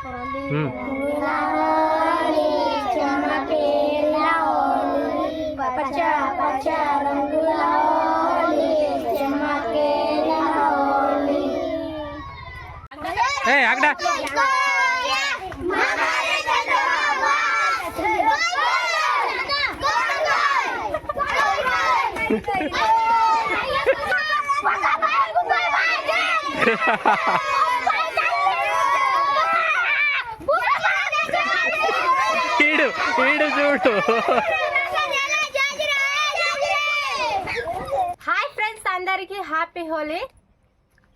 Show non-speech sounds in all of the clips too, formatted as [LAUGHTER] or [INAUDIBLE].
ఉమ్. పచ్చ పచ్చ రంగుల ఏ అక్కడ ఈడు ఈడు చూడు. హాయ్ ఫ్రెండ్స్ అందరికి హ్యాపీ హోలీ.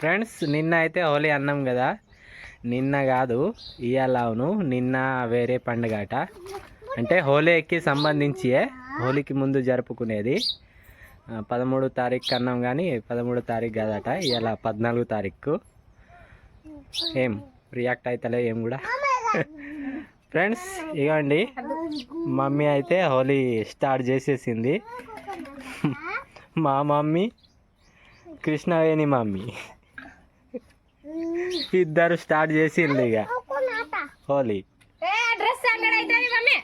ఫ్రెండ్స్ నిన్న అయితే హోలీ అన్నాం కదా. నిన్న కాదు ఇవాళ అవును నిన్న వేరే పండుగ అట అంటే హోలీకి సంబంధించియే హోలీకి ముందు జరుపుకునేది. పదమూడు తారీఖు అన్నాం కానీ పదమూడు తారీఖు కాదట ఇవాళ పద్నాలుగు తారీఖు. ఏం రియాక్ట్ అవుతలే ఏం కూడా? ఫ్రెండ్స్ ఇగోండి. మమ్మీ అయితే హోలీ స్టార్ట్ చేసేసింది. [LAUGHS] మా మమ్మీ కృష్ణవేణి మమ్మీ. ఇద్దరు స్టార్ట్ చేసిండ్రు ఇక హోలీ. ఏ డ్రెస్ అంగడి అయితే మమ్మీ.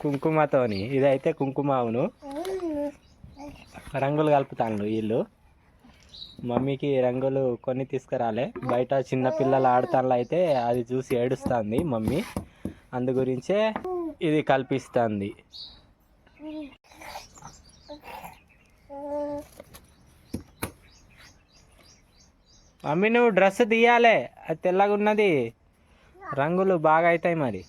కుంకుమతోని. ఇదైతే కుంకుమ అవును. రంగులు కలుపుతాను వీళ్ళు. మమ్మీకి రంగులు కొన్ని తీసుకురాలే. బయట చిన్నపిల్లలు ఆడతాను అయితే అది చూసి ఏడుస్తుంది మమ్మీ. అందు గురించే ఇది కల్పిస్తుంది. మమ్మీ నువ్వు డ్రెస్ తీయాలే. అది తెల్లగా ఉన్నది రంగులు బాగా అవుతాయి మరి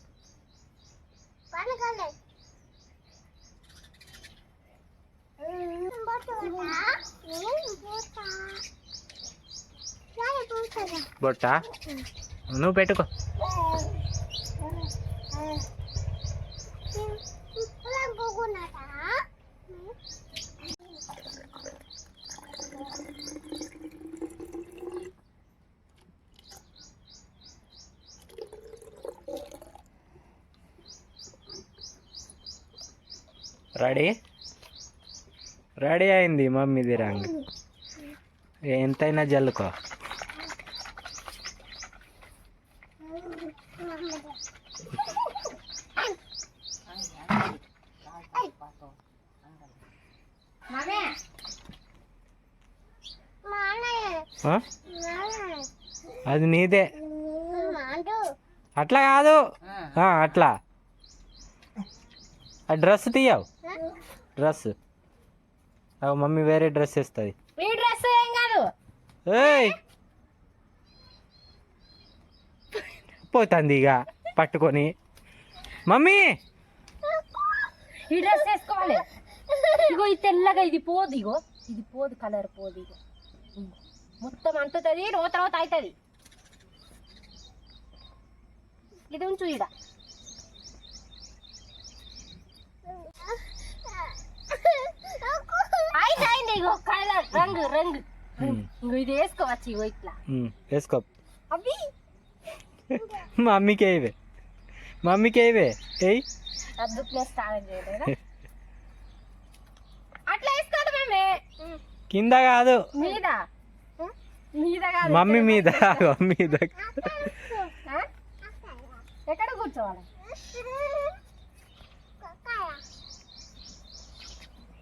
బొట్ట? నువ్వు పెట్టుకో. రెడీ? రెడీ అయింది మమ్మీది రంగు. ఎంతైనా జల్లుకో? అది నీదే. అట్లా కాదు. ఆ, అట్లా. ఆ డ్రెస్ తీయవు. డ్రెస్. మమ్మీ వేరే డ్రెస్ వేస్తుంది. ఈ డ్రెస్ ఏం కాదు? ఏయ్! పోతుంది ఇక పట్టుకొని. మమ్మీ! ఈ డ్రెస్ వేసుకోవాలి. ఇగో ఇది తెల్లగా ఇది పోదు ఇగో. ఇది పోదు కలర్ పోదు ఇగో. మొత్తం అంటుతుంది రో తర్వాత అవుతుంది. ఇది ఉంచు ఇడ అయితే అయింది ఇగో కలర్ రంగు రంగు. ఇది వేసుకోవచ్చు ఇగో ఇట్లా. వేసుకో. అవి మమ్మీకి వేయవే మమ్మీకి వేయవే ఏయ్. అద్దుకునే స్నానం చేయలేదా? అట్లా వేసుకోండి మేమే కింద కాదు. మీద. మీద కాదు. మమ్మీ మీద. మీద? ఎక్కడ కూర్చోవాలి?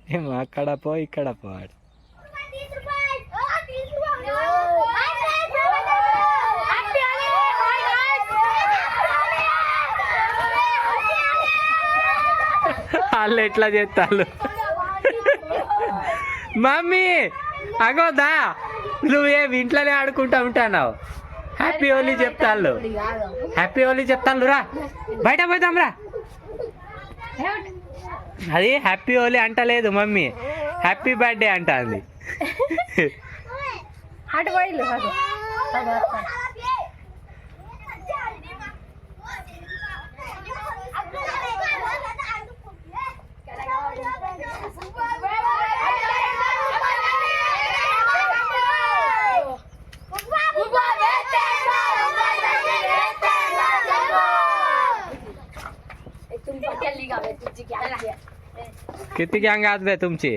ఏం అక్కడ పో ఇక్కడ పోవాడు వాళ్ళు ఎట్లా చేస్తారు మమ్మీ అగోదా నువ్వేం ఇంట్లోనే ఆడుకుంటా ఉంటానావు హ్యాపీ హోలీ చెప్తాళ్ళు. హ్యాపీ హోలీ చెప్తాళ్ళు రా. బయట పోతాం రా. అది హ్యాపీ హోలీ అంటలేదు మమ్మీ. హ్యాపీ బర్త్డే అంటుంది. అటు పోయిల్లు किती गँग आहात बे तुमची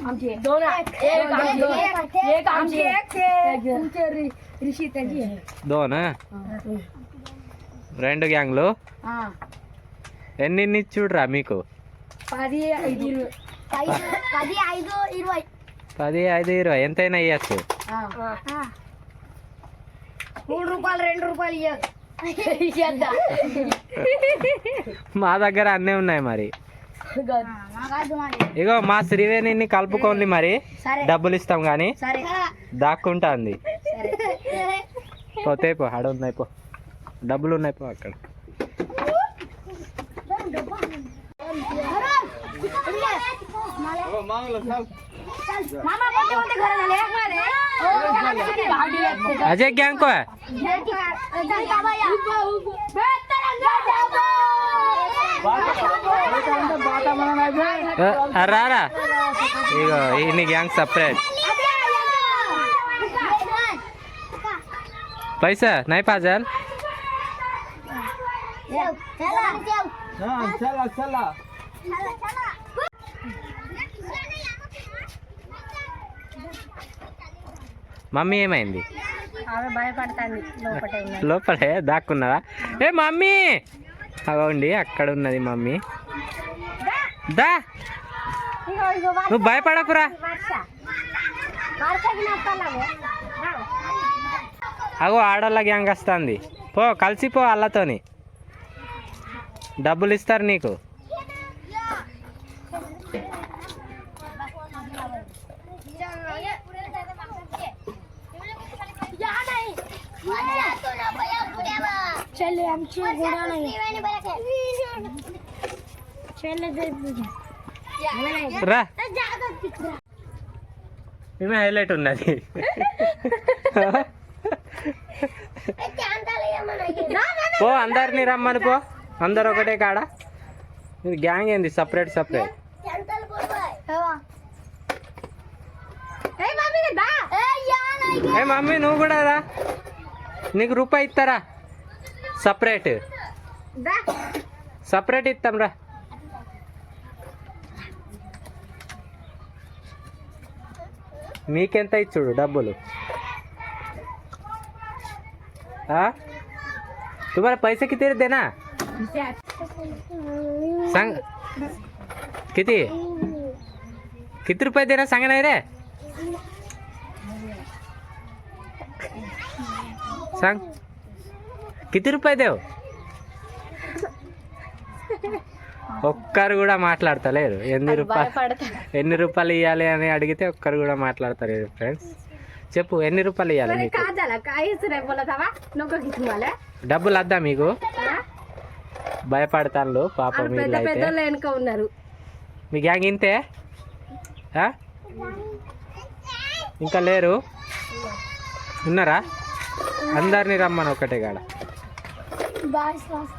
आमचे दोन आहेत. एक आमचे एक आमचे तुमचे ऋषी त्याची दोन हं? రెండు గ్యాంగ్లు ఆ, ఎన్ని ఇన్ని చూడరా మీకు పది ఐదు ఇరవై పది ఐదు ఇరవై పది ఐదు ఇరవై ఎంతైనా ఇవ్వచ్చు ఆ. మూడు రూపాయలు రెండు రూపాయలు ఇవ్వదు మా దగ్గర అన్నీ ఉన్నాయి మరి మాకాదు మరి ఇగో మా శ్రీవేణిని కలుపుకోండి మరి సరే డబ్బులు ఇస్తాం కానీ సరే దాక్కుంటా ఉంది పోతే పో ఆడ ఉన్నాయి పో డబ్బులు ఉన్నాయి పో అక్కడ मामा बोलते बोलते घर झाले अजय गैंग को है अ, రారా ఇగో ఈ గ్యాంగ్ సపరేట్ पैसा नहीं पाजल चला चला మమ్మీ ఏమైంది ఆమె భయపడతాంది లోపటే ఉన్నది లోపలే దాక్కున్నదా ఏ మమ్మీ అగోండి అక్కడ ఉన్నది మమ్మీ. దా. నువ్వు భయపడకురా. అగో ఆడోళ్ళ గ్యాంగ్ వస్తుంది. పో కలిసిపో వాళ్ళతోని డబ్బులు ఇస్తారు నీకు. चले आमची घोडा नाही चले రా మేమే హైలైట్ ఉన్నది పో అందరిని రమ్మని పో అందరు ఒకటే కాడ ఇది గ్యాంగ్ ఏంది సపరేట్ సపరేట్ ఏ మమ్మీ నువ్వు కూడా రా నీకు రూపాయి ఇస్తారా సపరేట్ సపరేట్ ఇస్తాం రా మీకెంత ఇచ్చుడు డబ్బులు ఆ? तुम्हारा पैसे किती रे देना सांग किती किती रुपये देना सांगा नाही रे सांग కితి రూపాయి దేవు. ఒక్కరు కూడా మాట్లాడతలేరు. ఎన్ని రూపాయలు ఎన్ని రూపాయలు ఇవ్వాలి అని అడిగితే ఒక్కరు కూడా మాట్లాడతారు ఫ్రెండ్స్ చెప్పు ఎన్ని రూపాయలు ఇవ్వాలి? మీకు డబ్బులు వద్దా మీకు? భయపడతాను పాప ఉన్నారు. మీ గ్యాంగ్ ఇంతే? ఇంకా లేరు? ఉన్నారా? అందరిని రమ్మను ఒకటే కాడ. बस बस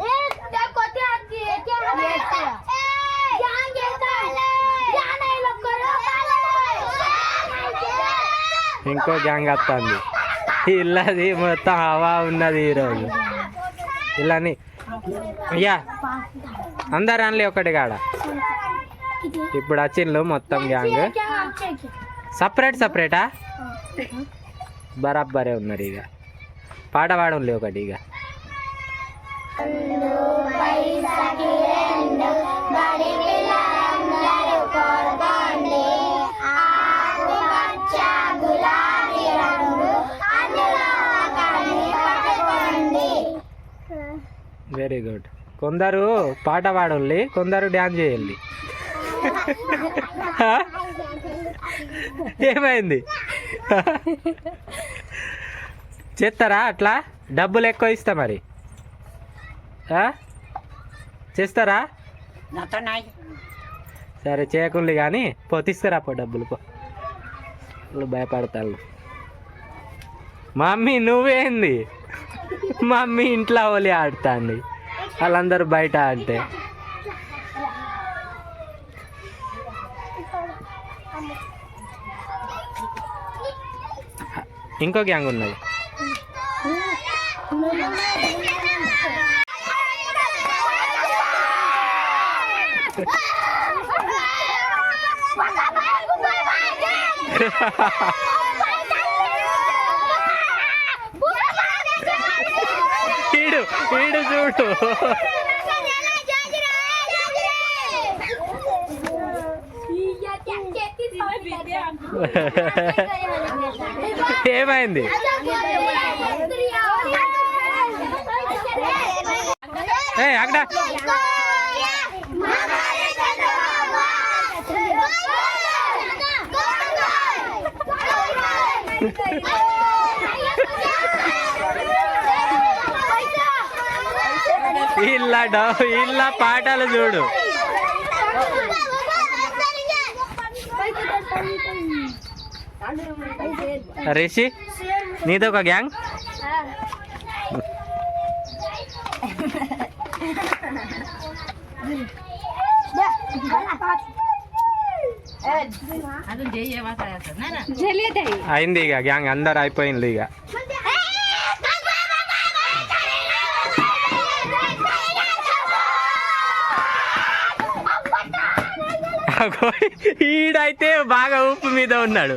ए त्या कोती आजी क्या जान घेता जान नाही लवकर ఇంకో గ్యాంగ్ వస్తుంది ఇల్లది మొత్తం హవా ఉన్నది ఈరోజు ఇలాని అయ్యా అందరు అనలే ఒకటి కాడ ఇప్పుడు వచ్చిండ్లు మొత్తం గ్యాంగ్ क्या आमचे की సపరేట్ సపరేటా బరాబరే ఉన్నారు ఇక పాట పాడంలే ఒకటి ఇక. వెరీ గుడ్ కొందరు పాట పాడండి కొందరు డ్యాన్స్ చేయండి. [LAUGHS] ఏమైంది? చేస్తారా అట్లా? డబ్బులు ఎక్కువ ఇస్తా మరి? చేస్తారా? సరే చేయకుండా కానీ పో తీసుకురా పో డబ్బులు పో. వాళ్ళు భయపడతారు మమ్మీ నువ్వేంది? మమ్మీ ఇంట్లో ఓలి ఆడుతాంది. వాళ్ళందరూ బయట ఆడితే. ఇంకో గ్యాంగ్ ఉన్నది. Bukan ఈడు చూడు. [LAUGHS] ఏమైంది? ఏ అక్కడ ఇల్ల ఇల్ల పాటలు చూడు. రిషి నీతో ఒక గ్యాంగ్? అయింది ఇక గ్యాంగ్ అందరు అయిపోయింది ఇక ఈడైతే బాగా ఉప్పు మీద ఉన్నాడు.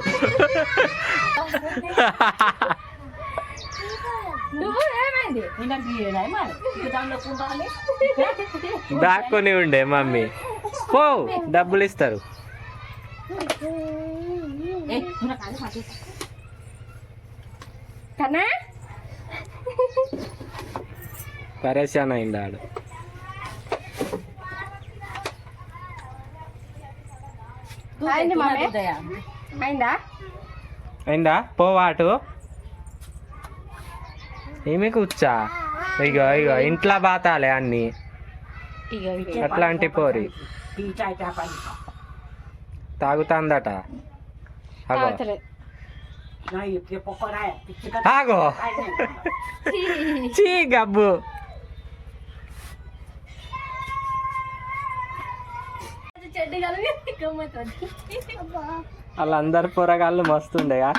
దాక్కొని ఉండే మమ్మీ. పో డబ్బులు ఇస్తారు. పరేషాన్ అయింది ఆడు. అయింది మమ్మీ అయిందా అయిందా పోవా అటు ఏమి కూర్చా? ఇగో ఇగో ఇంట్లో బాతాలే అన్ని. అట్లాంటి పోరి. తాగుతాందట. అగో. ఆగో. చీ గబ్బు. వాళ్ళందరు పొరగాళ్ళు మస్తుండేగా?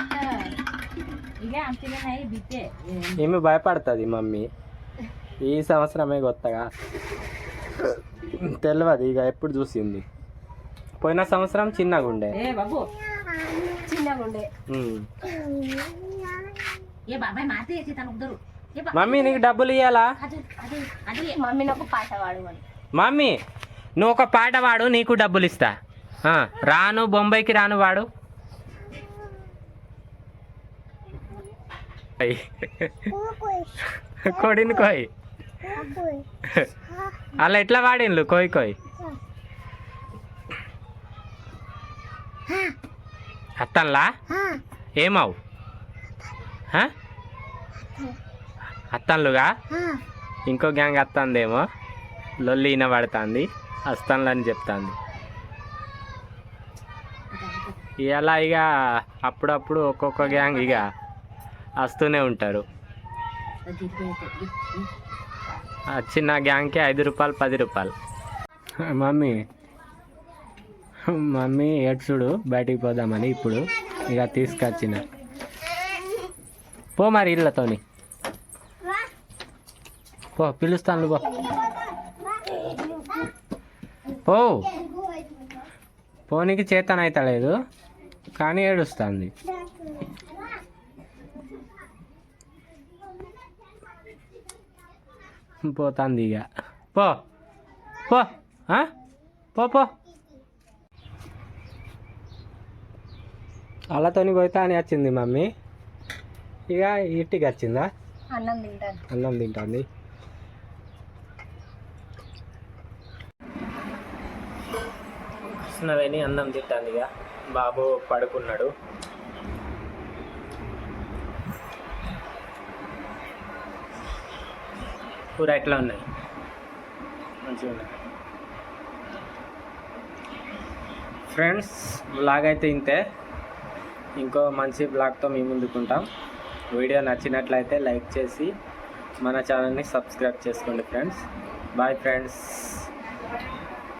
ఏమి భయపడుతుంది మమ్మీ? ఈ సంవత్సరమే కొత్తగా. తెలియదు ఇక ఎప్పుడు చూసింది? పోయిన సంవత్సరం చిన్నగా ఉండే. మమ్మీ నీకు డబ్బులు ఇవ్వాలా మమ్మీ నువ్వు ఒక పాట వాడు నీకు డబ్బులు ఇస్తా. రాను బొంబాయికి రాను వాడు. అయ్. కొడిని కోయ్ అలా ఎట్లా వాడిండ్లు కోయ్ కోయ్ అత్తన్లా ఏమవు? అత్తన్లుగా ఇంకో గ్యాంగ్ వస్తుందేమో లొల్లి పడుతుంది వస్తానులు అని చెప్తాంది. ఇలా ఇక అప్పుడప్పుడు ఒక్కొక్క గ్యాంగ్ ఇక వస్తూనే ఉంటారు. చిన్న గ్యాంగ్కి ఐదు రూపాయలు పది రూపాయలు. మమ్మీ మమ్మీ ఏడ్చుడు బయటికి పోదామని ఇప్పుడు ఇక తీసుకొచ్చిన. పో మరి ఇళ్ళతోని. పో పిలుస్తాను పో. పో. పోనీకి చేతనైతలేదు కానీ ఏడుస్తుంది. పోతుంది ఇక పో. పో? పో పో. వాళ్ళతోని పోతా అని వచ్చింది మమ్మీ. ఇక ఇంటికి వచ్చిందా? అన్నం తింటాను అన్నం తింటుంది. కృష్ణవేణి అన్నం తింటుంది ఇక బాబు పడుకున్నాడు. కూర ఎట్లా ఉన్నాయి. మంచిగా ఉన్నాయి. ఫ్రెండ్స్ బ్లాగ్ అయితే ఇంతే. ఇంకో మంచి బ్లాగ్తో మీ ముందుకుంటాం వీడియో నచ్చినట్లయితే లైక్ చేసి మన ఛానల్ని సబ్స్క్రైబ్ చేసుకోండి ఫ్రెండ్స్. Bye friends.